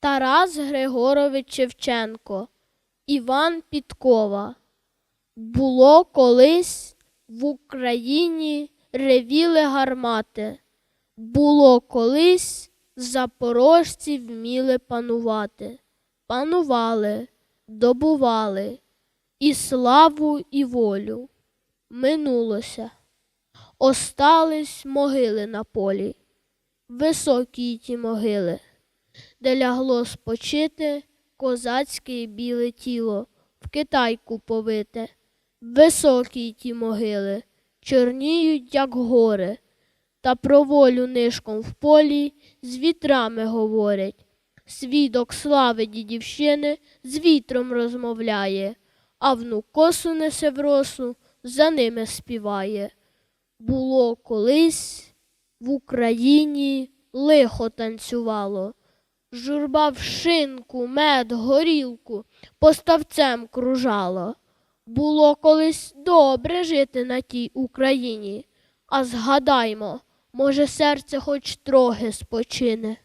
Тарас Григорович Шевченко, Іван Підкова. Було колись в Україні ревіли гармати. Було колись запорожці вміли панувати. Панували, добували і славу, і волю. Минулося. Остались могили на полі, високі ті могили, де лягло спочити козацьке біле тіло, в китайку повите. Високі ті могили, чорніють, як гори, та про волю нишком в полі з вітрами говорять. Свідок слави дідівщини з вітром розмовляє, а внук косу несе в росу, за ними співає. Було колись в Україні лихо танцювало. Журба в шинку, мед, горілку поставцем кружала. Було колись добре жити на тій Україні, а згадаймо, може, серце хоч трохи спочине.